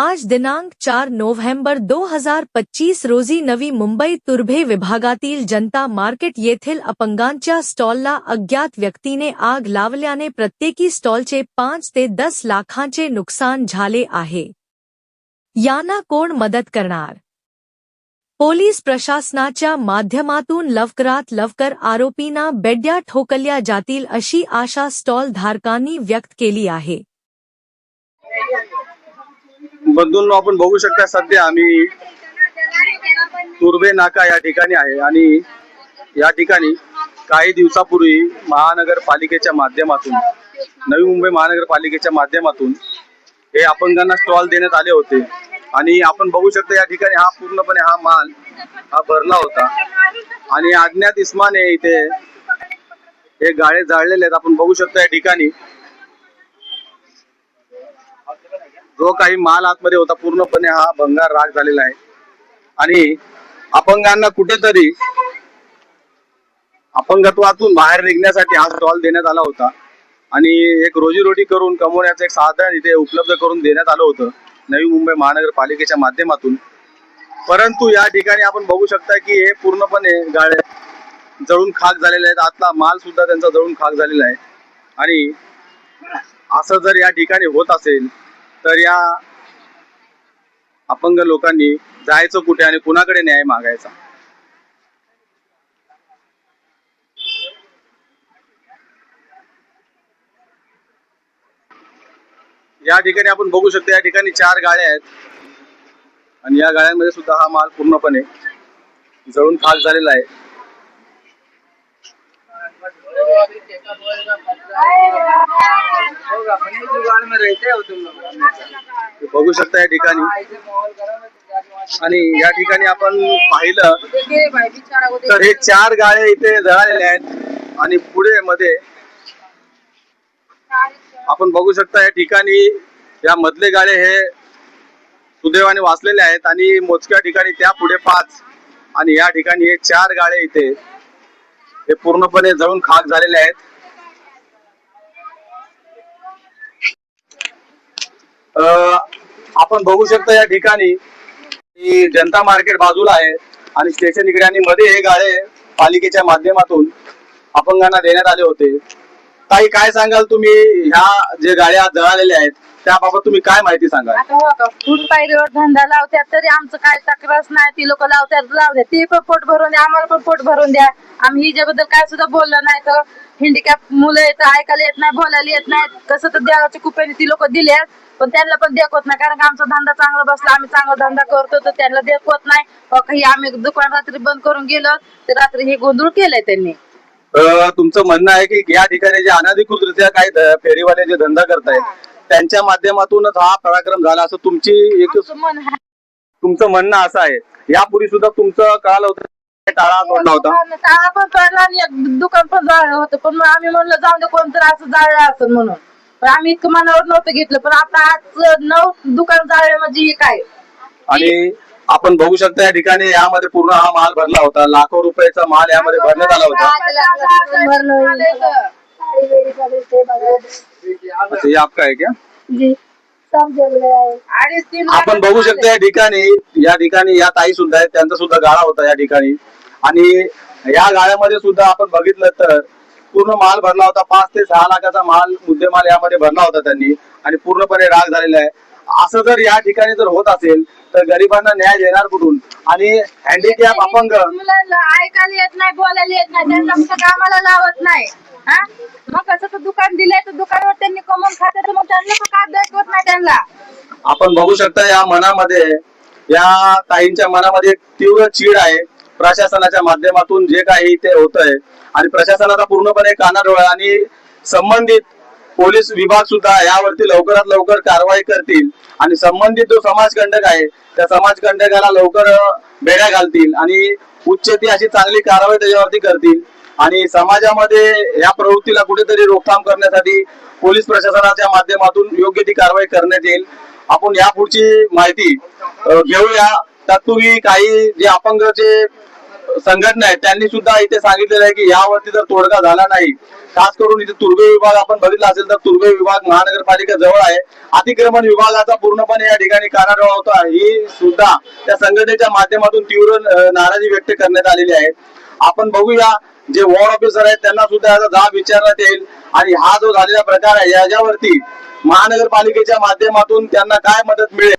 आज दिनांक चार नोव्हेंबर 2025 रोजी नवी मुंबई तुर्भे विभागातील जनता मार्केट येथील अपंगांच्या स्टॉलला अज्ञात व्यक्तीने आग लावल्याने प्रत्येकी स्टॉलचे पाच ते दस लाखांचे नुकसान झाले आहे. यांना कोण मदत करणार? पोलीस प्रशासनाच्या माध्यमातून लवकरात लवकर आरोपींना बेड्या ठोकल्या जातील अशी आशा स्टॉल धारकांनी व्यक्त केली आहे. बंधूंनो आपण बघू शकता सध्या आम्ही तुर्बे नाका या ठिकाणी आहे आणि या ठिकाणी काही दिवसापूर्वी महानगरपालिकेच्या माध्यमातून नवी मुंबई महानगरपालिकेच्या माध्यमातून हे अपंगांना स्टॉल देण्यात आले होते. आणि आपण बघू शकता या ठिकाणी हा पूर्णपणे हा माल हा भरला होता. आणि अज्ञात इस्माने इथे हे गाळे जाळलेले आहेत. आपण बघू शकतो या ठिकाणी जो काही माल आतमध्ये होता पूर्णपणे हा भंगार राग झालेला आहे. आणि अपंगांना कुठेतरी अपंगत्वातून बाहेर निघण्यासाठी हा स्टॉल देण्यात आला होता. आणि एक रोजीरोटी करून कमवण्याचं एक साधन इथे उपलब्ध करून देण्यात आलं होतं नवी मुंबई महानगरपालिकेच्या माध्यमातून. परंतु या ठिकाणी आपण बघू शकता की हे पूर्णपणे गाळे जळून खाक झालेले आहेत. आतला माल सुद्धा त्यांचा जळून खाक झालेला आहे. आणि असं जर या ठिकाणी होत असेल तर या अपंग लोकांनी जायचं कुठे आणि कुणाकडे न्याय मागायचा या ठिकाणी आपण बघू शकतो या ठिकाणी चार गाड्या आहेत आणि या गाड्यांमध्ये सुद्धा हा माल पूर्णपणे जळून खाक झालेला आहे बघू शकता या ठिकाणी. आणि या ठिकाणी आपण पाहिलं तर हे चार गाळे इथे जळालेले आहेत. आणि पुढे मध्ये आपण बघू शकता या ठिकाणी या मधले गाळे हे सुदैवाने वाचलेले आहेत. आणि मोजक्या ठिकाणी त्या पुढे पाच आणि या ठिकाणी हे चार गाळे इथे हे पूर्णपणे जळून खाक झालेले आहेत. आपण बघू शकता या ठिकाणी जनता मार्केट बाजूला आहे आणि स्टेशन इकडे आणि मध्ये हे गाळे पालिकेच्या माध्यमातून अपंगांना देण्यात आले होते. ताई काय सांगाल तुम्ही? ह्या जे गाड्या जळालेल्या आहेत त्याबाबत तुम्ही काय माहिती सांगाल? आता हो का? फूड पायरीवर धंदा लावत्यात? तरी आमचं काय तक्रार नाही. ती लोक लावतात लावू ते पण पोट भरून द्या आम्हाला पण पोट भरून द्या. आम्ही हिच्याबद्दल काय सुद्धा बोललो नाही तर हिंडिकॅप मुलं येत ऐकायला येत नाही बोलायला येत नाही. कसं तर देवाच्या कुपेने ती लोक दिल्यात पण त्यांना पण देखवत नाही. कारण का आमचा धंदा चांगला बसला आम्ही चांगला धंदा करतो तर त्यांना देखवत नाही. काही आम्ही दुकान रात्री बंद करून गेलो तर रात्री हे गोंधळ केलंय त्यांनी. तुमचं म्हणणं आहे की या ठिकाणी जे अनधिकृतरित्या काही फेरीवाले जे धंदा करतायत त्यांच्या माध्यमातूनच हा पराक्रम झाला असं तुमची एक. तुमचं म्हणणं असं आहे. यापूर्वी सुद्धा तुमचं कळालं होतं टाळा तोडला होता. टाळा पण तोडला आणि एक दुकान पण जाळलं होतं. पण मग आम्ही म्हणलं जाऊन दे कोणतरी असं जाळलं असं म्हणून. पण आम्ही इतकं मनावर नव्हतं घेतलं. पण आता आज नऊ दुकान जाळले म्हणजे हे काय? आणि आपण बघू शकता या ठिकाणी यामध्ये पूर्ण हा माल भरला होता. लाखो रुपयाचा माल यामध्ये भरण्यात आला होता. अच्छा ये आपका है क्या जी सब जल गया है अडीच तीन आपण बघू शकता या ठिकाणी या ठिकाणी या ताई सुद्धा आहेत. त्यांचा सुद्धा गाळा होता या ठिकाणी. आणि या गाळ्यामध्ये सुद्धा आपण बघितलं तर पूर्ण माल भरला होता. पाच ते सहा लाखाचा माल मुद्देमाल यामध्ये भरला होता त्यांनी आणि पूर्णपणे राग झालेला आहे. असं जर या ठिकाणी जर होत असेल तर गरिबांना न्याय देणार कुठून? आणि हँडिकॅप अपंग ऐकायला येत नाही बोलायला येत नाही त्यांना कामाला लावत नाही. हा? मग कसं तर दुकान दिलंय तर दुकानावर त्यांनी कमवून खाते तर मग त्यांना काय दाखवत नाही त्यांना? आपण बघू शकता या मनामध्ये या ताईंच्या मनामध्ये एक तीव्र चीड आहे. प्रशासनाच्या माध्यमातून जे काही ते होत आहे आणि प्रशासनाचा पूर्णपणे कानाडोळा आणि संबंधित पोलीस विभाग सुद्धा यावरती लवकरात लवकर कारवाई करतील आणि संबंधित जो समाजकंटक आहे त्या समाजकंटकाला लवकर बेड्या घालतील आणि उच्च ती अशी चांगली कारवाई त्याच्यावरती करतील. आणि समाजामध्ये या प्रवृत्तीला कुठेतरी रोखथाम करण्यासाठी पोलीस प्रशासनाच्या माध्यमातून योग्य ती कारवाई करण्यात येईल. आपण या पुढची माहिती घेऊया. तत्पूर्वी काही जे अपंग जे संघटना आहेत त्यांनी सुद्धा इथे सांगितलेलं आहे की यावरती जर तोडगा झाला नाही खास करून इथे तुर्भे विभाग आपण बघितला असेल तर तुर्भे विभाग महानगरपालिका जवळ आहे. अतिक्रमण विभागाचा पूर्णपणे या ठिकाणी कानाडोळा होता. ही सुद्धा त्या संघटनेच्या माध्यमातून तीव्र नाराजी व्यक्त करण्यात आलेली आहे. आपण बघूया जे वॉर्ड ऑफिसर आहेत त्यांना सुद्धा याचा जाब विचारण्यात येईल. आणि हा जो झालेला प्रकार आहे याच्यावरती महानगरपालिकेच्या माध्यमातून त्यांना काय मदत मिळेल?